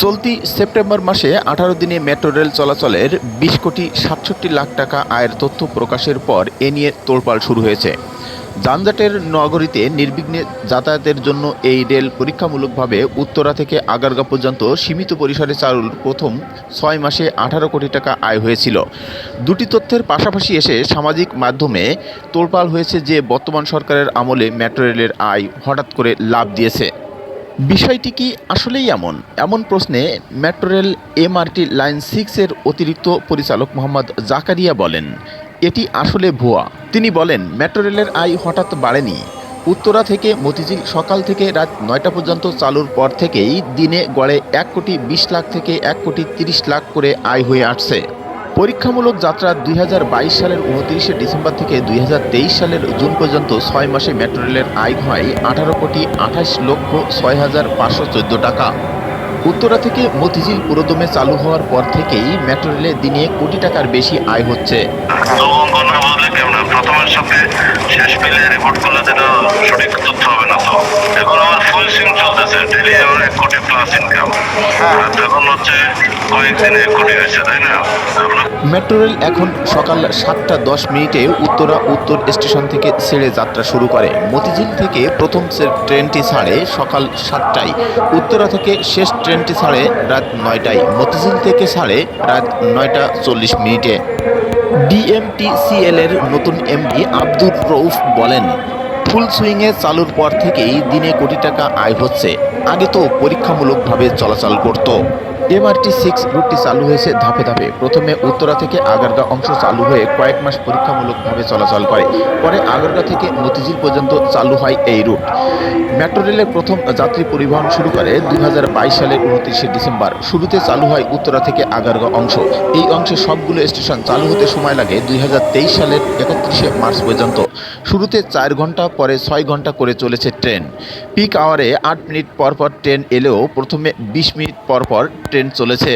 চলতি সেপ্টেম্বর মাসে আঠারো দিনে মেট্রো রেল চলাচলের বিশ কোটি সাতষট্টি লাখ টাকা আয়ের তথ্য প্রকাশের পর এ নিয়ে তোলপাড় শুরু হয়েছে। যানজটের নগরীতে নির্বিঘ্নে যাতায়াতের জন্য এই রেল পরীক্ষামূলকভাবে উত্তরা থেকে আগারগা পর্যন্ত সীমিত পরিসরে চালুর প্রথম ছয় মাসে আঠারো কোটি টাকা আয় হয়েছিল। দুটি তথ্যের পাশাপাশি এসে সামাজিক মাধ্যমে তোলপাড় হয়েছে যে বর্তমান সরকারের আমলে মেট্রো রেলের আয় হঠাৎ করে লাভ দিয়েছে। বিষয়টি কি আসলেই এমন? এমন প্রশ্নে মেট্রো রেল এমআরটি লাইন সিক্সের অতিরিক্ত পরিচালক মোহাম্মদ জাকারিয়া বলেন, এটি আসলে ভুয়া। তিনি বলেন মেট্রো রেলের আয় হঠাৎ বাড়েনি। উত্তরা থেকে মতিঝিল সকাল থেকে রাত নয়টা পর্যন্ত চালুর পর থেকেই দিনে গড়ে এক কোটি বিশ লাখ থেকে এক কোটি তিরিশ লাখ করে আয় হয়ে আসছে। পরীক্ষামূলক যাত্রা দুই হাজার বাইশ সালের উনত্রিশে ডিসেম্বর থেকে দুই হাজার তেইশ সালের জুন পর্যন্ত ছয় মাসে মেট্রো রেলের আয় হয় আঠারো কোটি আঠাশ লক্ষ ছয় হাজার পাঁচশো চোদ্দ টাকা। উত্তরা থেকে মতিঝিল পুরোদমে চালু হওয়ার পর থেকেই মেট্রো রেলে দিনে কোটি টাকার বেশি আয় হচ্ছে। শেষ রিপোর্ট সঠিক তথ্য হবে না তো। এখন আমার ফুল চলতেছে এক কোটি প্লাস ইনকাম এখন হচ্ছে কয়েকদিনে এক কোটি হয়েছে তাই না? মেট্রো রেল এখন সকাল সাতটা দশ মিনিটে উত্তরা উত্তর স্টেশন থেকে ছেড়ে যাত্রা শুরু করে। মতিঝিল থেকে প্রথম ট্রেনটি ছাড়ে সকাল সাতটায়। উত্তরা থেকে শেষ ট্রেনটি ছাড়ে রাত নয়টায়। মতিঝিল থেকে ছাড়ে রাত নয়টা চল্লিশ মিনিটে। ডিএমটিসিএল এর নতুন এমডি আব্দুর রৌফ বলেন ফুল সুইংয়ে চালুর পর থেকেই দিনে কোটি টাকা আয় হচ্ছে। আগে তো পরীক্ষামূলকভাবে চলাচল করত। এমআরটি সিক্স রুটটি চালু হয়েছে ধাপে ধাপে। প্রথমে উত্তরা থেকে আগারগা অংশ চালু হয়ে কয়েক মাস পরীক্ষামূলকভাবে চলাচল করে। পরে আগারগা থেকে মতিঝিল পর্যন্ত চালু হয় এই রুট মেট্রো রেলের প্রথম যাত্রী পরিবহন শুরু করে দুই হাজার বাইশ সালের উনত্রিশে ডিসেম্বর। শুরুতে চালু হয় উত্তরা থেকে আগারগা অংশ। এই অংশে সবগুলো স্টেশন চালু হতে সময় লাগে দুই হাজার তেইশ সালের একত্রিশে মার্চ পর্যন্ত। শুরুতে চার ঘণ্টা, পরে ছয় ঘণ্টা করে চলেছে ট্রেন। পিক আওয়ারে আট মিনিট পর পর ট্রেন এলেও প্রথমে বিশ মিনিট পর পর ট্রেন চলেছে।